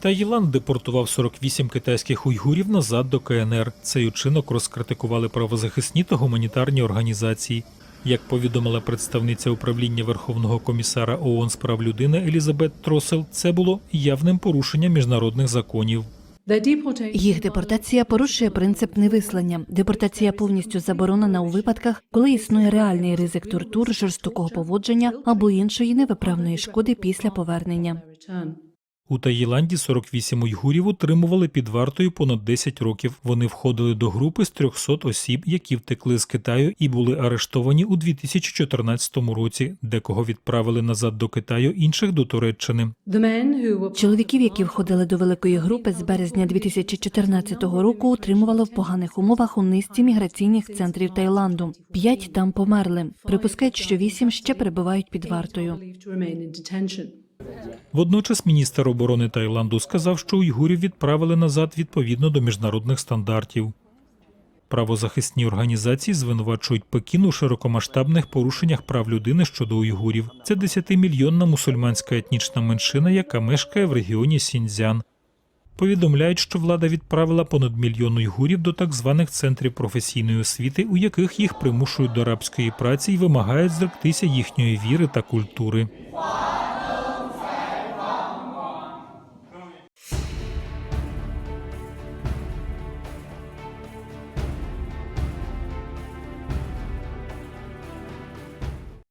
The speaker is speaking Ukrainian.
Таїланд депортував 48 китайських уйгурів назад до КНР. Цей учинок розкритикували правозахисні та гуманітарні організації. Як повідомила представниця управління Верховного комісара ООН з прав людини Елізабет Тросел, це було явним порушенням міжнародних законів. Їх депортація порушує принцип невислання. Депортація повністю заборонена у випадках, коли існує реальний ризик тортур, жорстокого поводження або іншої невиправної шкоди після повернення. У Таїланді 48 уйгурів утримували під вартою понад 10 років. Вони входили до групи з 300 осіб, які втекли з Китаю і були арештовані у 2014 році. Декого відправили назад до Китаю, інших до Туреччини. Чоловіків, які входили до великої групи з березня 2014 року, утримували в поганих умовах у низці міграційних центрів Таїланду. П'ять там померли. Припускають, що вісім ще перебувають під вартою. Водночас міністр оборони Таїланду сказав, що уйгурів відправили назад відповідно до міжнародних стандартів. Правозахисні організації звинувачують Пекін у широкомасштабних порушеннях прав людини щодо уйгурів. Це 10-мільйонна мусульманська етнічна меншина, яка мешкає в регіоні Сіньцзян. Повідомляють, що влада відправила понад мільйон уйгурів до так званих центрів професійної освіти, у яких їх примушують до рабської праці і вимагають зректися їхньої віри та культури.